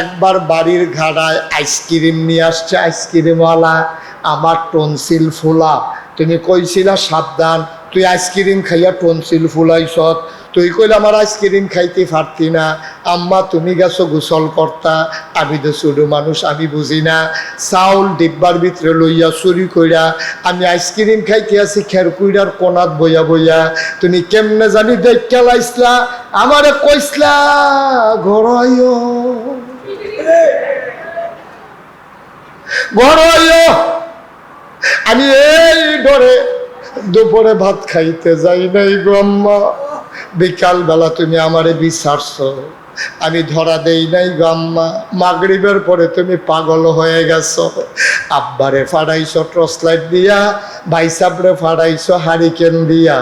একবার বাড়ির ঘাড়ায় আইসক্রিম নিয়ে আসছে, আইসক্রিমওয়ালা, আমার টনসিল ফুলা। তুমি কইছিলা, সাবধান, তুই আইসক্রিম খাইয়া টনসিল ফুলাইছত তুই কইলে, আমার আইসক্রিম খাইতে পারতি না। আম্মা, তুমি গেছো গোসল কর্তা আমি তো ছোট মানুষ, আমি বুঝি না। চাউল ডিব্বার ভিতরে লইয়া চুরি কইরা আমি আইসক্রিম খাইতে আছি খের কুইরার কোনাত বইয়া বইয়া। তুমি কেমনে জানি দেখা লাইসলা, আমারে কইসলা ঘরয় আমি এই ডরে দুপুরে ভাত খাইতে যাই নাই আম্মা। বিকাল বেলা তুমি আমারে বিচারছ। আমি ধরা দেই নাই গো আম্মা। মাগরিবের পরে তুমি পাগল হয়ে গেছো। আব্বারে ফাড়াইছো টর্চ লাইট দিয়া ভাইসাবরে ফাড়াইছো হারিকেন দিয়া।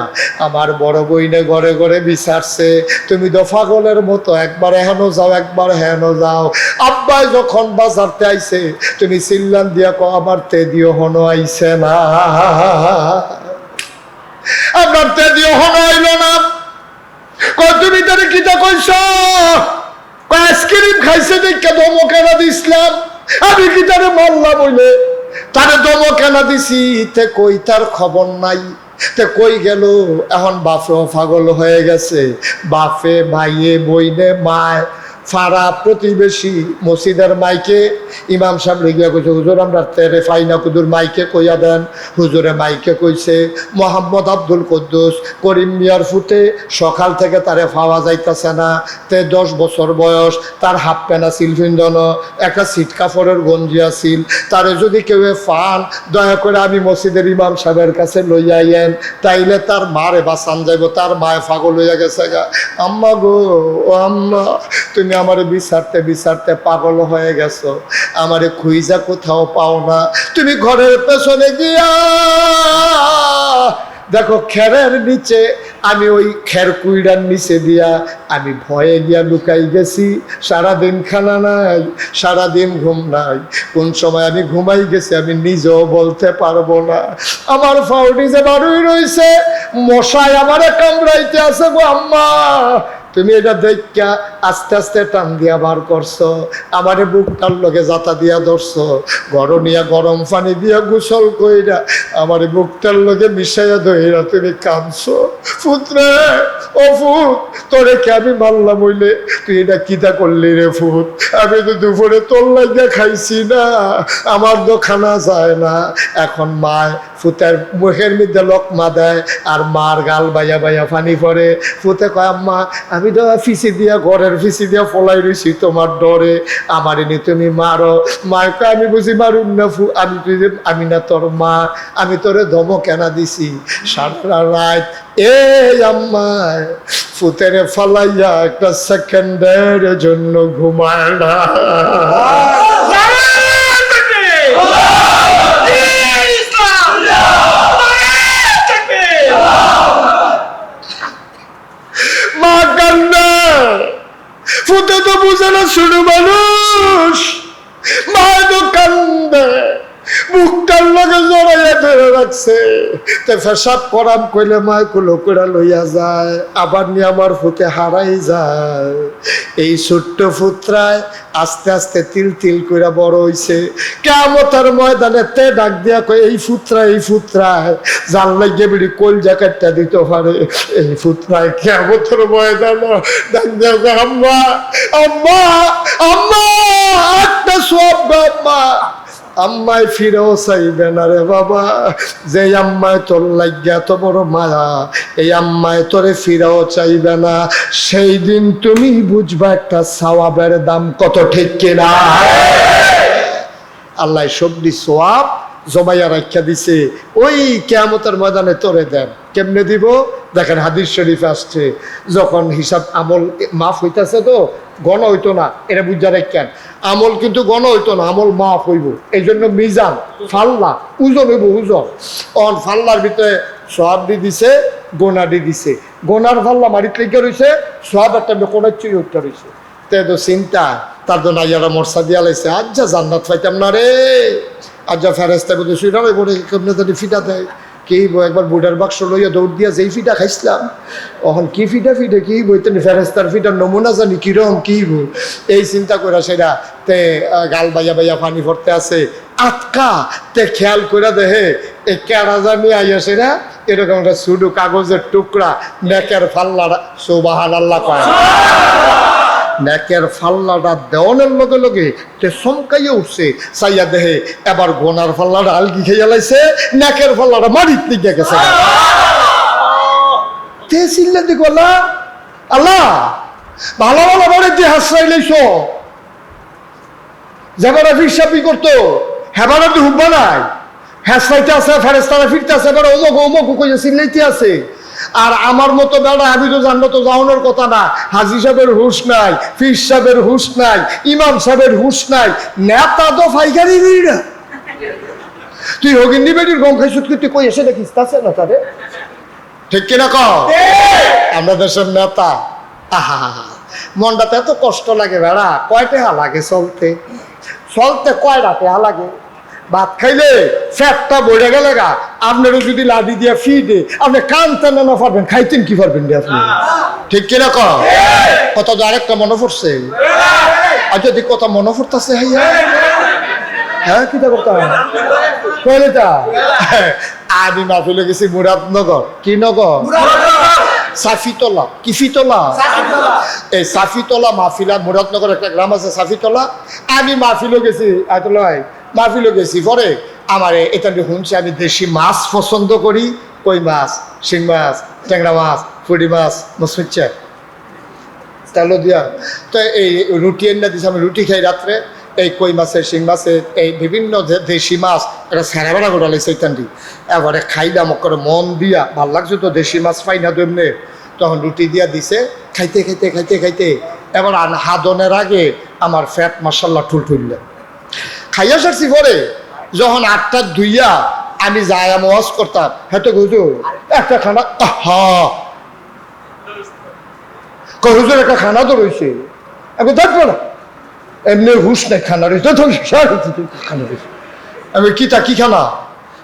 আমার বড় বইনে ঘরে ঘরে বিচারছে, তুমি তো পাগলের মতো, একবার হেনো যাও, একবার হেনো যাও। আব্বা যখন বাজারতে আইছে, তুমি চিল্লান দিয়া কো আমার তে দিও হনো আইছে না। আমার তে দিও হনো আইলো না। কই তুমি তারে কিতা কইছ আইসক্রিম খাইছে দেখে দমো কেনা দিছিলাম। আমি কি তারে মারলাম বলে তারে দমো কেনা দিছি, তে কই তার খবর নাই। তে কই গেল? এখন বাপেও পাগল হয়ে গেছে। বাপে, ভাইয়ে, বইনে, মায়। ফাড়া প্রতিবেশী মসজিদের মাইকে ইমাম সাহেব রেগিয়া কইছে, হুজুর, আমরা তেরে ফাইনা কুদুর মাইকে কইয়া দেন। হুজুরে মাইকে কইছে, মোহাম্মদ আব্দুল কুদ্দুস, করিম মিয়ার ফুটে সকাল থেকে তারে পাওয়া যাইতাছে না। তে দশ বছর বয়স, তার হাফ প্যান্ট আছিল ফিন্দন একটা সিট কাপড়ের গঞ্জি আছিল তারে যদি কেউ ফান, দয়া করে আমি মসজিদের ইমাম সাহেবের কাছে লইয়া আইয়েন। তাইলে তার মারে বাসান যাইব, তার মায়ে ফাগল হইয়া গেছে গা। আম্মা গো, ও আম্মা, তুমি আমারে বিচারতে বিচারতে পাগল হয়ে গেছো। আমারে খুইজা কোথাও পাও না। তুমি ঘরের পেছনে গিয়া দেখো খেরের নিচে আমি ওই খের কুইড়ার নিচে দিয়া আমি ভয়ে গিয়া লুকাই গেছি। সারাদিন খানা নাই, সারাদিন ঘুম নাই। কোন সময় আমি ঘুমাই গেছি আমি নিজেও বলতে পারব না। আমার ফাউডি যে বারুই রইছে, মশাই আমারে কামড়াইতে আছে গো আম্মা। তুমি এটা দেখা আস্তে আস্তে টান দিয়া বার করছ, আমারে বুকটার লগে জাতা দিয়া ধরছো গরম নিয়া গরম পানি দিয়া গোসল কইরা আমারে বুকটার লগে মিশাইয়া ধইরা তুমি কাঁদছো। পুত্রে ও ফুত, তোরে কে আমি মারলাম হইলে? তুই এটা কিতা করলি রে ফুত? আমি তো দুপুরে তোর লাগিয়া খাইছি না, আমার তো খানা যায় না। এখন মায় ফুতের মুখের মধ্যে লোকমা দেয় আর মার গাল বাইয়া বাইয়া পানি পরে ফুতে কয়, আম্মা, আমি তো ফিসি দিয়া ঘরের ফিসি দিয়া ফলাই রয়েছি তোমার ডরে। আমার এনে তুমি মারো। মায় আমি বুঝি মারুন না ফু আমি আমি না তোর মা। আমি তোরে ধমক কেনা দিছি। সারা রাত এ আম্মায় ফুতেরে ফলাইয়া একটা সেকেন্ডের জন্য ঘুমায় না। ফুটে তো বুঝে না শুধু মানুষ। মা তো কান্দে মুখটার লগে জড়াইয়া ধরে রাখছে। করাম কইলে মায় লইয়া যায়, আবার নিয়ে আমার ফুতে হারাই যায়। এই ছোট্ট ফুতরায় আস্তে আস্তে তিল তিল করে বড় হইছে। কেমতার ময়দানে তে ডাক দিয়া কয়, এই ফুতরা, এই ফুতরায় জাল লাগিয়ে বিড়ি কোল জ্যাকেটটা দিতে পারে। এই ফুতরায় কেমতার ময়দান ডাক দিয়া কয়, আম্মা আম্মা আম্মা, একটা সব আম্মা। আম্মায় ফিরেও চাইবে না রে বাবা। যে আম্মায় তোর লাগিয়া তো বড় মায়া, এই আম্মায় তোরে ফিরেও চাইবে না। সেই দিন তুমি বুঝবা একটা সাওয়াবের দাম কত ঠিক কিনা। আল্লাহ সবজি সোয়াব জমাইয়া রাখা দিছে, ওই কেয়ামতের ময়দানে তোরে দেন। কেমনে দিব? দেখেন হাদিস শরীফ আসছে, যখন হিসাব আমল মাফ হইতাছে তো, গণ হইতো না, এটা বুঝা রাখেন আমল কিন্তু গণ হইতো না, আমল মাফ হইব। এই জন্য মিজান, ফাল্লা, ওজন হইব, ওজন। অন ফাল্লার ভিতরে সব দি দিছে গোনা দি দিছে। গোনার ফাল্লা মারিত লেগে রয়েছে সব একটা কোনার চুই উঠতে রয়েছে তে চিন্তা, তার তো নাইয়ারা মরসা দিয়া আজ্জা জান্নাত পাইতাম না রে। আজ্জা ফেরেস্তা বলে না বলে কেমনে জানি ফিটা দেয়। কি একবার বুডার বাক্স লইয়া দৌড় দিয়া যেই ফিটা খাইছিলাম, অহন কি ফিটা ফিটে, কি বই তেন ফেরেস্তার ফিটার নমুনা জানি কিরম কি এই চিন্তা করে সেটা তে গাল বাইয়া বাইয়া পানি ভরতে আছে। আটকা তে খেয়াল করে দেহে এই কেরা জানি আইয়া সেরা, এরকম একটা সুডু কাগজের টুকরা, নেকের ফাল্লারা সোবাহান আল্লাহ কয়। নেকের ফাল্লাটা দেওয়ানের লগে লগে তে চমকাইয়া উঠছে, চাইয়া দেহে এবার গোনার ফাল্লাটা আলগি খেয়ে লাইছে, নেকের ফাল্লাটা মারিত নিয়ে গেছে। তে চিল্লে দি গলা, আল্লাহ, ভালো ভালো বাড়ি দিয়ে হাসরাই লাইছো, যাবার ফিরসাপি করতো, হেবারা তো হুব্বা নাই। হ্যাসরাইতে আছে ফেরেস্তারা ফিরতে আছে এবার অমুক অমুক কইয়া চিল্লাইতে আছে। আর আমার মতো বেড়া আমি তো জানব তো যাওয়ানোর কথা না। হাজি সাহেবের হুশ নাই ফির সাহেবের হুশ নাই ইমাম সাহেবের হুশ নাই নেতা তো ফাইকারি না। তুই হগিন্দি বেটির গম খাইছ তুই কই এসে দেখিস? তাছে না তারে ঠিক কিনা ক আমরা দেশের নেতা। আহা মনটাতে এত কষ্ট লাগে বেড়া কয় হা লাগে চলতে? চলতে কয় টেহা লাগে? ভাত খাইলে ফ্যাটটা বইরে গেলে গা আপনারও যদি লাদি দিয়া ফি দে আপনি কান টানে না পারবেন খাইতেন কি পারবেন আপনি? ঠিক কিনা ক কত আরেকটা মনে পড়ছে। আর যদি কথা মনে পড়তেছে হাইয়া হ্যাঁ কিটা করতাম কইলে তা আমি মাহফিলে গেছি মুরাদনগর। কি নগর? সাফিতলা। কি ফিতলা? এই সাফিতলা মাহফিলা মুরাদনগর একটা গ্রাম আছে সাফিতলা। আমি মাহফিলও গেছি আতলয় মাহফিলও গেছি পরে আমার এটা শুনছি আমি দেশি মাছ পছন্দ করি, কই মাছ, শিং মাছ, ট্যাংরা মাছ ফুটি মাছ মসমিচ্ছা তেলো দিয়া, তো এই রুটি এনে দিছে, আমি রুটি খাই রাত্রে, এই কই মাছের শিং মাছের এই বিভিন্ন দেশি মাছ, এটা সারা বেড়া গোটালে সেইটানটি এবারে খাইলাম করে মন দিয়া, ভালো লাগছে তো, দেশি মাছ পাই না তো এমনি তখন রুটি দিয়া দিছে, খাইতে খাইতে খাইতে খাইতে, এবার হাদনের আগে আমার ফ্যাট মাসাল্লাহ ঠুল ঠুললে খাইয়া সারছি পরে। যখন আটটা ধুইয়া আমি যাই ওয়াজ করতাম হ্যাঁ বুঝু একটা খানা হা হুজুর একটা খানা তো রয়েছে। আমি দেখব না। এমনি হুশ নাই খানা রয়েছে খানা রয়েছে। আমি কি তা কি খানা?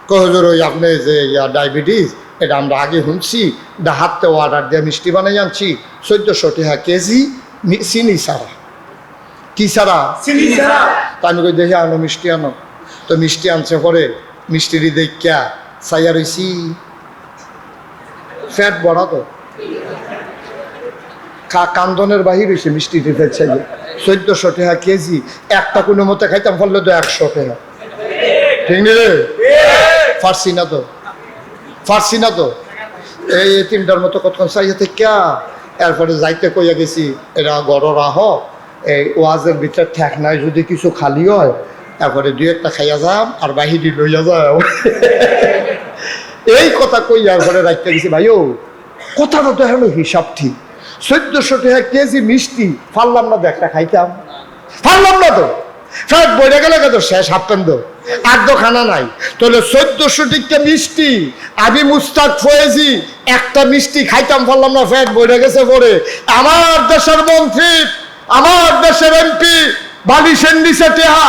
কই হুজুর ওই আপনি যে ইয়া ডায়াবেটিস এটা আমরা আগে শুনছি দা হাতে অর্ডার দিয়ে মিষ্টি বানাই আনছি চোদ্দশো টাকা কেজি চিনি সারা কি সারা তা আমি কই দেখি আনো মিষ্টি আনো। তো মিষ্টি আনছে পরে, মিষ্টির দেখা চাইয়া রইছি। ফ্যাট বড়া তো। কান্দনের বাহির হয়েছে মিষ্টি দিতে চাইলে চোদ্দশো টাকা কেজি। একটা কোনো মতে খাইতাম ফলে তো একশো টাকা। ঠিক ফার্সি না তো? ফার্সি না তো? এই তিনটার মতো কতক্ষণ চাইয়া থেকে, এরপরে যাইতে কইয়া গেছি, এরা গড় রাহ এই ওয়াজের ভিতরে ঠেক নাই যদি কিছু খালি হয় তারপরে দুই একটা খাইয়া যাম, আর বাহিরি লইয়া যাও। এই কথা কইয়া ঘরে রাখতে গেছি, ভাইও, কথাটা তো এখন হিসাব ঠিক। চোদ্দশো টাকা কেজি মিষ্টি ফারলাম না তো একটা খাইতাম। ফারলাম না তো? ফ্যাট বইরে গেলে কত শেষ হাফতেন তো। আর তো খানা নাই। তাহলে চোদ্দশো টিকা মিষ্টি, আমি মুস্তাক ফয়েজি, একটা মিষ্টি খাইতাম পারলাম না, ফ্যাট বইরে গেছে পরে। আমার দেশের মন্ত্রী, আমার দেশের এমপি, বালিশের নিচে টেহা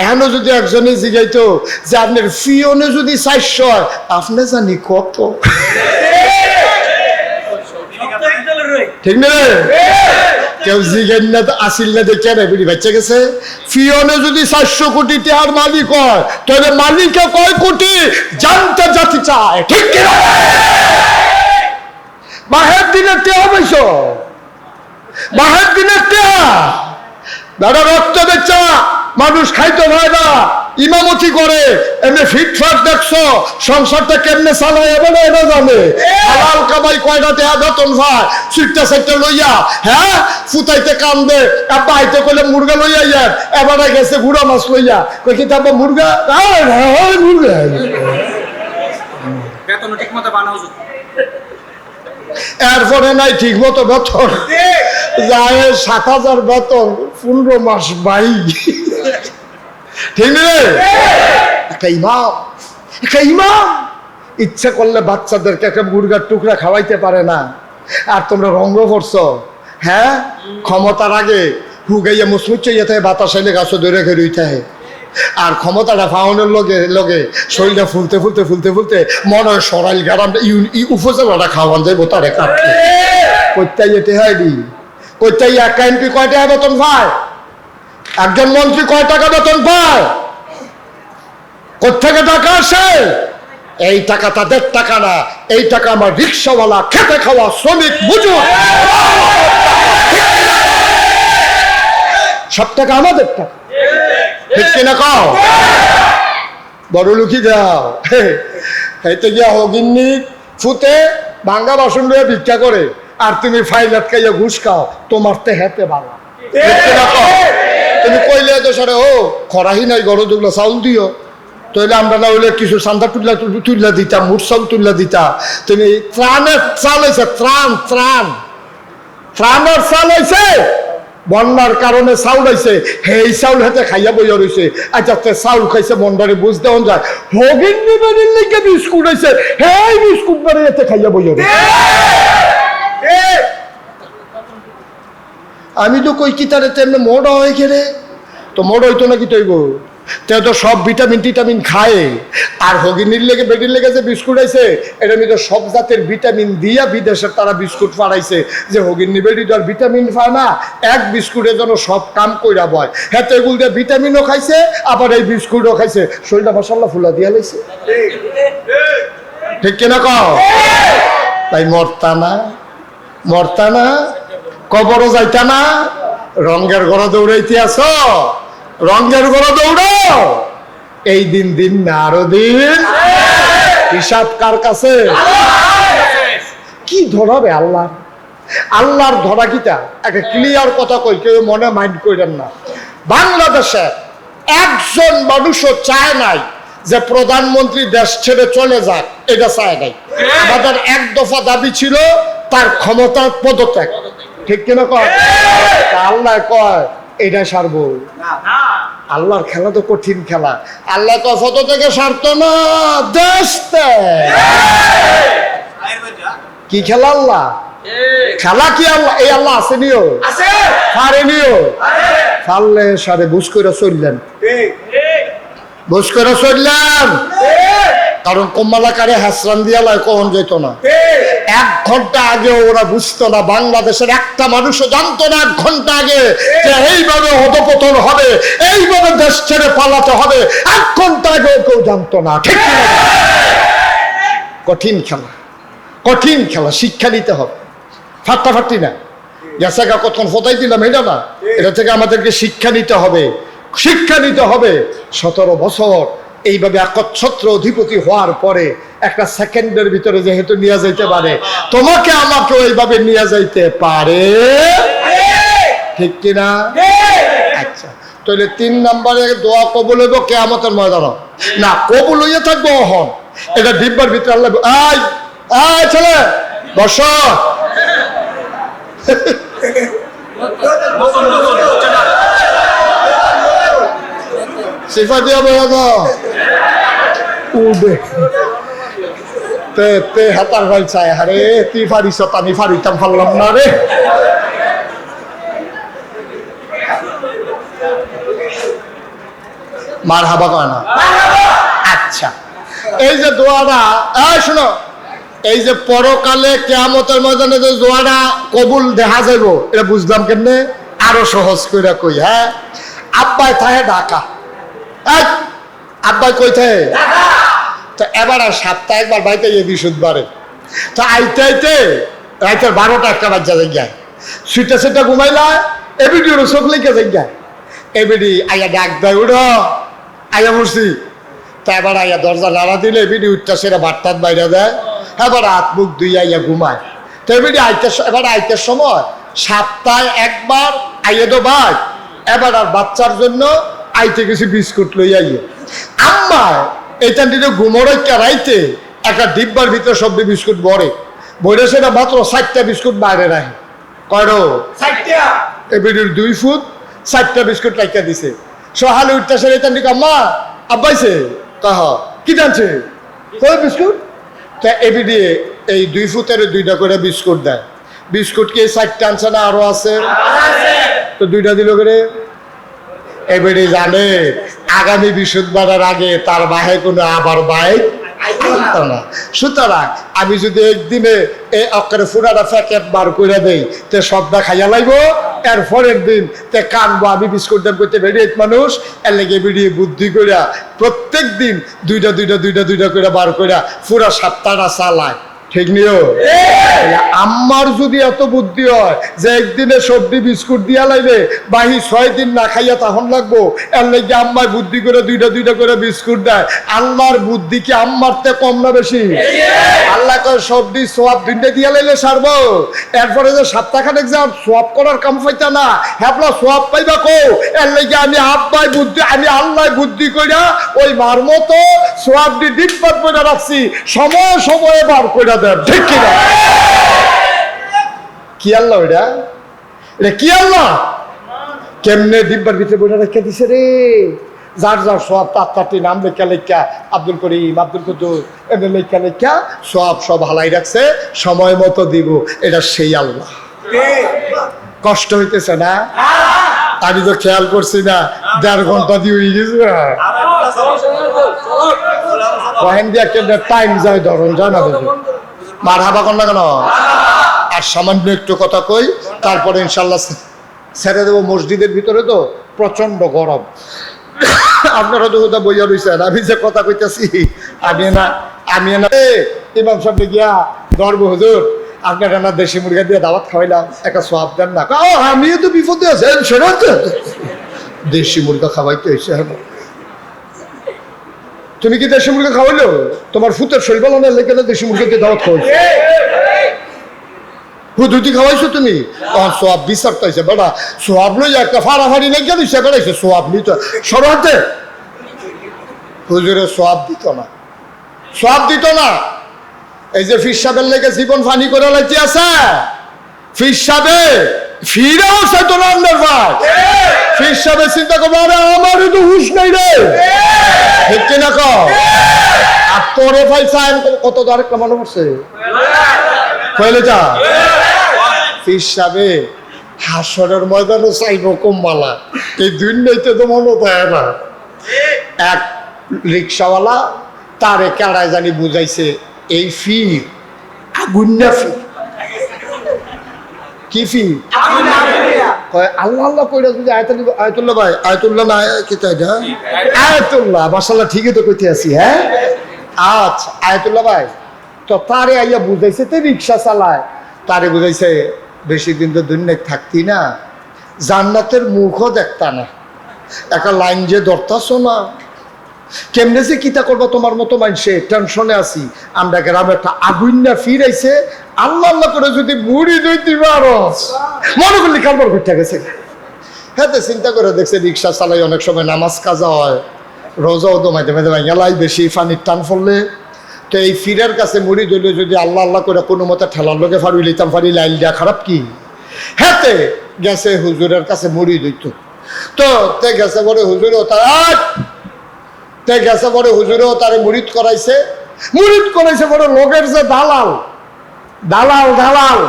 এখনও যদি একজনে জিগাইতো যে আপনার ফিওনে যদি চারশো আপনি জানি কত? ঠিক না? কেউ জিগেন না তো আসিল না দেখে না বুড়ি বাচ্চা গেছে। ফিওনে যদি চারশো কোটি টাকার মালিক হয়, তাহলে মালিকে কয় কোটি? জানতে জাতি চায়। ঠিক কিনা বাহের দিনে টেহা পাইছ? বাহের দিনে টেহা দাদা, রক্ত বেচা। মানুষ খাইতে হয় না। ইমামতি করে। এমনি ফিটফাট দেখছ সংসারটা কেমনে চালায় এবার এটা জানে। হালাল কামাই কয়টা দেহা বেতন ভাই সুইটটা সাইটটা লইয়া হ্যাঁ? ফুটাইতে কান্দে আব্বা আইতে কইলে মুরগা লইয়া ইয়ার এবারে গেছে গুড়া মাছ লইয়া। কই কি তাব্বা মুরগা? হয় মুরগা। বেতন ঠিক মতো বানাও এরপরে নাই ঠিক মতো বেতন যায় সাত হাজার বেতন পনেরো মাস বাই। ঠিক একটা ইমাম একটা ইমাম। ইচ্ছা করলে বাচ্চাদেরকে একটা মুরগার টুকরা খাওয়াইতে পারে না। আর তোমরা রঙ্গ করছ। হ্যাঁ? ক্ষমতার আগে হুগাইয়া মুসমুচ্চ ইয়ে থাকে বাতাস আইলে গাছও ধরে ঘেরে থাকে। আর ক্ষমতাটা ফাউনের লগে লগে শরীরটা ফুলতে ফুলতে ফুলতে ফুলতে মনে হয় সরাইল গ্রামটা উপজেলাটা খাওয়ান যাইব তারে কাটতে। কইতাই এতে হয় দি কইতাই এক এমপি কয় টাকা বেতন পায় একজন মন্ত্রী কয় টাকা বেতন পায়? কোথেকে টাকা আসে? এই টাকা তাদের টাকা না, এই টাকা আমার রিক্সাওয়ালা খেতে খাওয়া শ্রমিক বুঝুন সব টাকা আমাদের টাকা। ঠিক কিনা কও? বড় লুকি যাও। হেঁটে গিয়া হগিন্নি ফুতে ভাঙ্গা বাসন লয়ে ভিক্ষা করে, আর তুমি ফাইল আটকাইয়া ঘুষ খাও, তোমার তে হেতে বালা? তুমি কইলে তো সারে ও খরাহি নাই গরো দুগুলো চাউল দিও। তাহলে আমরা না হইলে কিছু সান্দা তুল্লা তুল্লা দিতাম মুঠ চাউল তুল্লা দিতা। তুমি ত্রাণের চাল হয়েছে ত্রাণ ত্রাণ। ত্রাণের চাল হয়েছে বন্যার কারণে চাউল হয়েছে সেই চাউল হাতে খাইয়া বইয়া রয়েছে আচ্ছা তে চাউল খাইছে মন্ডারে বুঝতে হন যায়। হগিন নিবেদিন লিখে বিস্কুট হয়েছে সেই বিস্কুট বারে এতে খাইয়া বইয়া রয়েছে আমি তো কই কি তারে তেমনি মোড় হয় খেলে তো মোড় হইতো নাকি তৈব? তে তো সব ভিটামিন টিটামিন খায়। আর হগিনির লেগে বেডির লেগে যে বিস্কুট আইছে এটা মধ্যে সব জাতের ভিটামিন দিয়া বিদেশের তারা বিস্কুট ফাড়াইছে। যে হগিনি বেডি তো আর ভিটামিন পায় না এক বিস্কুটের জন্য সব কাম কইরা বয়। হ্যাঁ তো এগুলো দিয়ে ভিটামিনও খাইছে আবার এই বিস্কুটও খাইছে। শরীরটা মশাল্লা ফুলা দিয়া লাইছে। ঠিক কিনা কও? তাই মরতা না মরতা না কবরও যাইতা না। রঙ্গের ঘর দৌড়াইতে আস। রঙ্গের ঘর দৌড়াও। এই দিন দিন না, আরও দিন। হিসাব কার কাছে? কি ধরাবে আল্লাহ আল্লাহর? ধরা কিটা একটা ক্লিয়ার কথা কই, কেউ মনে মাইন্ড করেন না। বাংলাদেশে একজন মানুষও চায় নাই যে প্রধানমন্ত্রী দেশ ছেড়ে চলে যাক। এটা চায় নাই। আমাদের এক দফা দাবি ছিল, তার ক্ষমতার পদত্যাগ। ঠিক কিনা কয়? আল্লাহ কয় এটা সারবো। আল্লাহর খেলা তো কঠিন খেলা। আল্লাহ তো ফটো থেকে সারতো না দেশ কি খেলা আল্লাহ? খেলা কি আল্লাহ? এই আল্লাহ আসেনিও পারেনিও পারলে সারে বুঝ করে চললেন। বুঝ করে চললেন। কারণ কম্মালাকারে হাসরান দিয়া লয় কখন যেত না? এক ঘণ্টা আগে ওরা বুঝতো না বাংলাদেশের একটা মানুষও জানতো না এক ঘণ্টা আগে যে এইভাবে অধপতন হবে এইভাবে দেশ ছেড়ে পালাতে হবে এক ঘণ্টা আগে কেউ জানতো না ঠিক কঠিন খেলা কঠিন খেলা শিক্ষা নিতে হবে। ফাট্টাফাট্টি না। গ্যাসাগা কতক্ষণ ফোটাই দিলাম এটা না। এটা থেকে আমাদেরকে শিক্ষা নিতে হবে শিক্ষা নিতে হবে। সতেরো বছর এইভাবে একচ্ছত্র অধিপতি হওয়ার পরে একটা সেকেন্ডের ভিতরে যেহেতু নিয়ে যাইতে পারে, তোমাকে আমাকে ওইভাবে নিয়ে যাইতে পারে? ঠিক কিনা? আচ্ছা তাহলে তিন নম্বরে দোয়া কবুল হইব কেয়ামতের ময়দান। না, কবুল হইয়া থাকব অহন। এটা ডিব্বার ভিতরে আল্লাহ আয় আয় ছেলে, বস। সিফা দিয়া বলা তো, তে, হাতার ভাই চাই হারে তুই ফারিস আমি ফারিতাম পারলাম না রে। মার হাবা আচ্ছা। এই যে দোয়াটা, এই শোনো, এই যে পরকালে কেয়ামতের ময়দানে যে দোয়াটা কবুল দেখা যাইব, এটা বুঝলাম কেমনে? আরও সহজ করে কই হ্যাঁ? আব্বাই থাহে ঢাকা। আব্বাই কই থাকে তো এবার আর সপ্তাহে একবার বাড়িতে গিয়ে বৃহস্পতিবারে তো আইতে আইতে রাইতের বারোটা একটা বাচ্চা যায় সুইটা সেটা ঘুমাইলা, এবিডি ওর চোখ লেগে যায় এবিডি আইয়া ডাক দেয়, উঠো, আইয়া বসছি তা এবার আইয়া দরজা নাড়া দিলে এবিডি উঠটা সেটা বাট্টার বাইরে দেয় এবার হাত মুখ দুই আইয়া ঘুমায়। তো এবিডি আইতে এবার আইতের সময় সপ্তাহে একবার আইয়া তো ভাই এবার আর বাচ্চার জন্য আইতে কিছু বিস্কুট লই আইয়ে। আম্মা এটা দিনে ঘুমোর রাইতে একটা ডিব্বার ভিতরে সব বিস্কুট ভরে। বইরে সেটা মাত্র ষাটটা বিস্কুট বাইরে রাখে। করো এবিডির দুই ফুট চারটা বিস্কুট রাখা দিছে। সহালে উঠতে সেরে তার দিকে আম্মা আব্বাইছে কহ কি জানছে? কই বিস্কুট? তা এবিডি এই দুই ফুটের দুইটা করে বিস্কুট দেয়। বিস্কুট কি চারটা আনছে না আরও আছে। তো দুইটা দিল করে। এবারে জানে, আগামী বৃহস্পতিবারের আগে তার বাহে কোনো আবার বাইক না। সুতরাং আমি যদি একদিনে এই অক্ষরে ফুরাটা প্যাকেট বার করে দেই, তে সবটা খাইয়া লাগব এর পরের দিন তে কানবো, আমি বিস্কুট দাম করতে বেরিয়ে মানুষ, এর লেগে বেরিয়ে বুদ্ধি করিয়া প্রত্যেক দিন দুইটা দুইটা দুইটা দুইটা করে বার করিয়া পুরা সপ্তাহটা চালায় ঠিক নিও? আম্মার যদি এত বুদ্ধি হয় যে একদিনে সবজি বিস্কুট দিয়া লাইবে, বাহি ছয় দিন না খাইয়া তখন লাগবো? এর লাগে আম্মায় বুদ্ধি করে দুইটা দুইটা করে বিস্কুট দেয়। আল্লাহর বুদ্ধি কি আম্মার তে কম না বেশি? আল্লাহ কয়, সবজি সোয়াব দুইটা দিয়া লাইলে সারবো। এরপরে যে সপ্তাহখানেক যা সোয়াব করার কাম পাইতা না। হ্যাপলা সোয়াব পাইবা কো? এর লাগে আমি আব্বাই বুদ্ধি, আমি আল্লাহ বুদ্ধি কইরা ওই মার মতো সোয়াব দি দিন পাত করে রাখছি। সময়, সময়ে বার করে দেন ঠিক কিনা কি আল্লাহ এটা? এটা কি আল্লাহ? কেমনে ডিব্বার ভিতরে বইটা রেখে দিছে রে? যার যার সব তার তারটি নাম লেখা লেখা, আব্দুল করিম, আব্দুল কুদুর এমনি লেখা লেখা, সব সব হালাই রাখছে, সময় মতো দিব, এটা সেই আল্লাহ। কষ্ট হইতেছে না? আমি তো খেয়াল করছি না, দেড় ঘণ্টা দিয়ে হয়ে গেছে। কহেন দিয়ে টাইম যায় ধরুন, জানা মার হাবা কর না কেন? আর সামান্য একটু কথা কই, তারপরে ইনশাল্লাহ ছেড়ে দেবো মসজিদের ভিতরে তো প্রচণ্ড গরম। আপনারা তো কোথাও বইয়া রয়েছেন আমি যে কথা কইতেছি, আমি না আমি না ইমাম সাহেব গিয়া ধর্ম হুজুর। আপনার না দেশি মুরগা দিয়ে দাওয়াত খাওয়াইলাম, একটা সোয়াব দেন না। আমিও তো বিপদে সেটা তো। দেশি মুরগা খাওয়াইতে হয়েছে তুমি কি দেশি মুরগা খাওয়াইলো? তোমার ফুতের শৈল বালানের লেগে না দেশি মুরগা দিয়ে দাওয়াত খাওয়াইছো? হুদুতি খাওয়াইছো তুমি? সোয়াব বিচার পাইছে বেটা। সোয়াব লই একটা ফাড়াফাড়ি লেগে দিচ্ছে বেড়াইছে সোয়াব নিতে সরাতে হুজুরে সোয়াব দিত না। সোয়াব দিত না। এই যে ফির সাহেবের লেগে জীবন ফানি করে লাইতে আছে। ফির সাহেবে! ফিরেও রান্নার ভাই ফির সাহেবে চিন্তা করব আরে আমারও তো হুশ নাই রে। ঠিক কিনা কর আর তোরে ভাই চায় কত দর কেমন করছে কইলে যা। হিসাবে হাসরের ময়দানে চাইব কম্বালা। এই দুর্নীতি তো মনে দেয় না। এক রিক্সাওয়ালা তারে কেড়ায় জানি বুঝাইছে এই ফি আগুন না ফি কি ফি হ্যাঁ? আচ্ছা বেশি দিন তো থাকতি না, জান্নাতের মুখও দেখতা না। একটা লাইন যে ধরতাছ না, কেমনে যে কিতা করবা তোমার মতো মানুষে, টেনশনে আছি। আমরা গ্রামে একটা আগুন না ফিরাইছে আল্লাহ আল্লাহ করে যদি মুড়ি দইতে পারো। মনে করলি কারবার করতে গেছে। হ্যাঁ চিন্তা করে দেখছে রিক্সা চালাই অনেক সময় নামাজ কাজা হয়। রোজাও তো মাঝে মাঝে গেলাই বেশি পানির টান পড়লে তো এই ফিরের কাছে মুড়ি ধরলে যদি আল্লাহ আল্লাহ করে কোনো মতে ঠেলার লোকে ফাড়ি লিতাম ফাড়ি লাইল দেওয়া খারাপ কি? হ্যাঁ তে, গেছে হুজুরের কাছে মুড়ি দইত তো তে গেছে বলে হুজুরও তার তে গেছে বলে হুজুরেও তারে মুড়িদ করাইছে। মুড়িদ করাইছে বড় লোকের যে দালাল। দালাল দালাল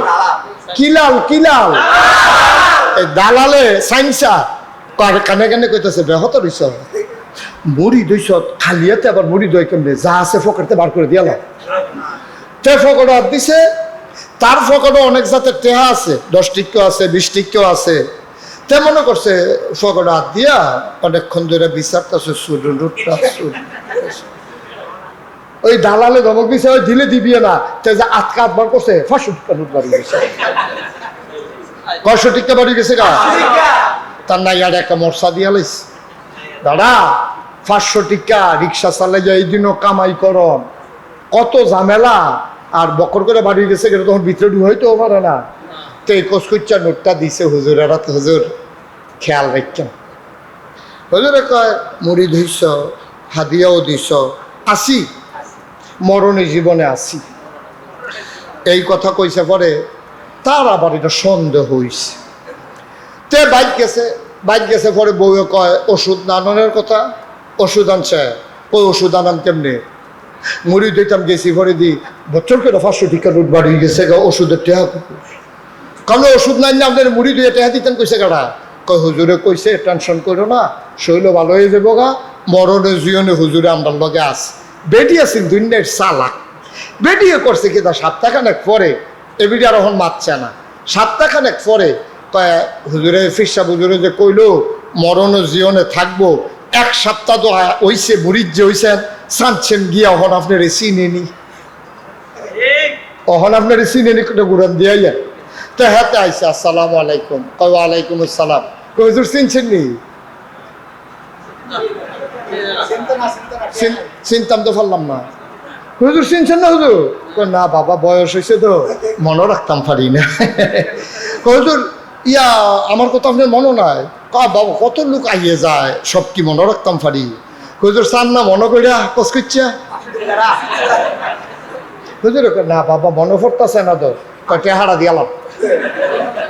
কিলাল কিলাল এই দালালে সাইন্সা কানে কানে কানে কইতেছে ব্যাহত রইছ মুড়ি দইছ খালিয়াতে আবার মুড়ি দই কেমনে যা আছে ফকরতে বার করে দিয়াল তে ফকর দিছে তার ফকরও অনেক জাতের টেহা আছে দশ টিক্য আছে বিশ টিক্য আছে তে মনে করছে ফকর হাত দিয়া অনেকক্ষণ ধরে বিচারতেছে রুটটা সুর ওই দালালে ধমক দিছে, ওই দিলে দিবি না। তে যে আটকা আটবার করছে, ফাঁসু টিকা নোট বাড়ি গেছে। কয়শো টিকা বাড়ি গেছে গা? তার নাই আর একটা মশা দিয়া লাইছে দাদা পাঁচশো টিকা রিক্সা চালাই যায় এই দিনও কামাই করন। কত ঝামেলা। আর বকর করে বাড়ি গেছে কিন্তু তখন ভিতরে ঢু হইতেও পারে না। তো এই কসকুচ্চা নোটটা দিছে হুজুর, এরা তো হুজুর খেয়াল রাখছেন। হুজুরে কয়, মুড়ি ধুইছ, হাদিয়াও দিছ, আসি। মরণে জীবনে আসি এই কথা কইছে পরে তার আবার এটা সন্দেহ হইছে। তে বাইক গেছে বাইক গেছে পরে বউয়ে কয়, ওষুধ না আনানোর কথা? ওষুধ আনছে। ওই ওষুধ আনান কেমনে? মুড়ি দিতাম, গেছি পরে দি। বছর করে পাঁচশো টিকা রুট বাড়ি গেছে গা, ওষুধের টেহা কারণ ওষুধ নাই না, আপনার মুড়ি দিয়ে টেহা দিতেন? কইছে কারা কয়, হুজুরে কইছে, টেনশন করো না, শৈল ভালো হয়ে যাব গা মরণে জীবনে হুজুরে আমার লগে আস বেটি আছেন চালাক বেটিয়ে করছে কি তা সপ্তাহখানেক পরে এবিডি আর এখন মাতছে না। সপ্তাহখানেক পরে কয়, হুজুরে, ফিরসা হুজুরে যে কইলো, মরণ ও জীবনে থাকব, এক সপ্তাহ তো হইছে, বুড়ির যে হইছেন সানছেন গিয়া এখন আপনার চিনে নি। অহন আপনার চিনে নি কোটা গুড়ান দিয়া যান তো হাতে আইসে আসসালামু আলাইকুম। কয়, ওয়ালাইকুম আসসালাম। কয়, হুজুর চিনছেন নি? চিনতাম তো পারলাম না। হুজুর চিনছেন না হুজুর? না বাবা, বয়স হয়েছে তো। মনে রাখতাম পারি না। হুজুর, ইয়া, আমার কথা আপনার মনে নাই। বাবা, কত লোক আইয়ে যায়, সব কি মনে রাখতাম পারি হুজুর, চান না মনে কইরা কস করছে হুজুর না বাবা মনে পড়তেছে না তো। টেহারা দিয়ালাম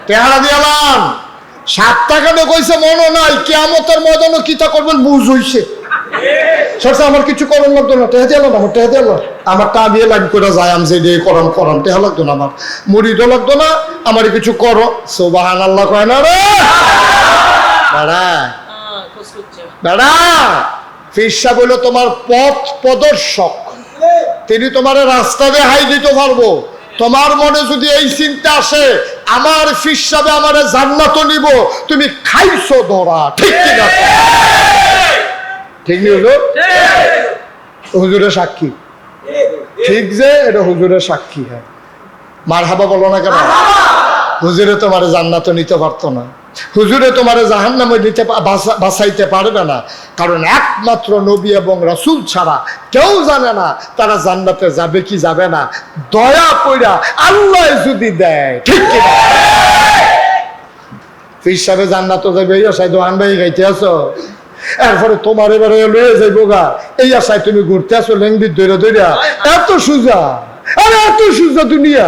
টেহারা দিয়ালাম সাত টাকা তো কইছে মনে নাই। কেমতের ময়দানও কিতা করবেন, বুঝ হইছে। সরসা, আমার কিছু করণ লাগতো না, টেহা দিয়ে আমার টেহা দিয়ে আমার টা দিয়ে লাইন করে যায়, আমি যে দিয়ে করাম করাম টেহা লাগতো না আমার। মুড়িটা লাগতো না আমার কিছু করো। সোবাহান আল্লাহ কয় না রে? দাঁড়া দাঁড়া ফিরসা বলল, তোমার পথ প্রদর্শক। তিনি তোমার রাস্তা দিয়ে হাই দিতে পারব। তোমার মনে যদি এই চিন্তা আসে, আমার ফিরসাবে আমার জান্নাত নিব। তুমি খাইছো ধরা, ঠিক কিনা? ঠিক নি হুজুর? হুজুরের সাক্ষী। ঠিক যে এটা হুজুরের সাক্ষী হ্যাঁ। মার হাবা বলো না কেন? হুজুরে তোমার জান্নাত নিতে পারতো না। হুজুরে তোমার জাহান নামে নিতে বাঁচাইতে পারবে না। কারণ একমাত্র নবী এবং রাসূল ছাড়া কেউ জানে না তারা জান্নাতে যাবে কি যাবে না। দয়া কইরা আল্লাহ যদি দেয়, ঠিক কিনা সাহেবে জান্নাত যাবে আশায় দোকান ভাই গাইতে আছো? এরপরে তোমার এবারে লয়ে যাইবো গা। এই আশায় তুমি ঘুরতে আসো লেঙ্গি দৈরা দৈরা এত সুজা, আরে এত সুজা দুনিয়া।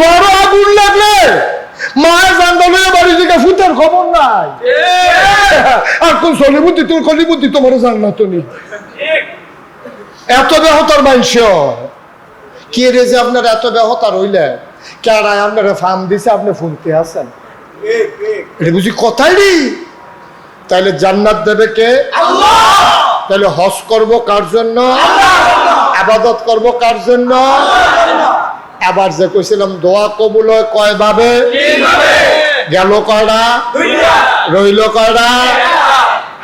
বড় আগুন লাগলে মায়ের বাড়ি থেকে ফুটার খবর নাই। তোর কলিমুদ্দি তোমার জান্নাত নি এত বেহতার মাংস। কে রে যে আপনার এত বেহতার হইলে? কেডায় আপনার ফার্ম দিছে, আপনি ফুলতে আছেন এটা বুঝি কথাই নি তাইলে জান্নাত দেবে কে? তাহলে হজ করব কার জন্য? আবাদত করব কার জন্য? আবার যে কইছিলাম দোয়া কবুল হয় কয় ভাবে গেল কয়টা? রইল কয়টা?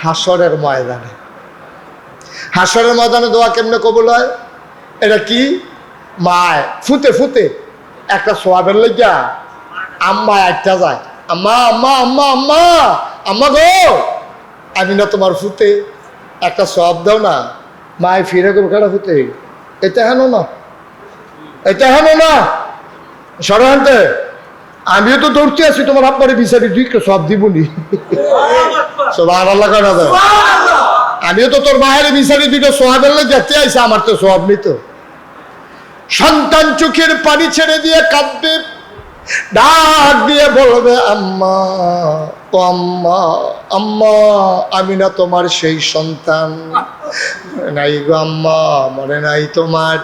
হাসরের ময়দানে। হাসরের ময়দানে দোয়া কেমনে কবুল হয়? এটা কি? মায় ফুতে ফুতে। একটা সোয়াবের লেগা আম্মা একটা যায় আম্মা আম্মা আম্মা আম্মা আম্মা গো! আমি না তোমার ফুতে একটা সব দাও না মায় ফিরে করব কেটা ফুতে। এটা হেন না। এটা হেন না। সরান্তে আমিও তো দৌড়তে আছি তোমার আপনারে বিচারি দুই সব দিবনি। সব আর আল্লাহ করা যায় আমিও তো তোর মায়ের বিচারি দুটো সোহাবের যেতে আইসা আমার তো সোহাব নেই তো সন্তান চোখের পানি ছেড়ে দিয়ে কাঁদবে ডাক দিয়ে বলবে আম্মা ও আম্মা আম্মা আমি না তোমার সেই সন্তান। নাই গো আম্মা মনে নাই তোমার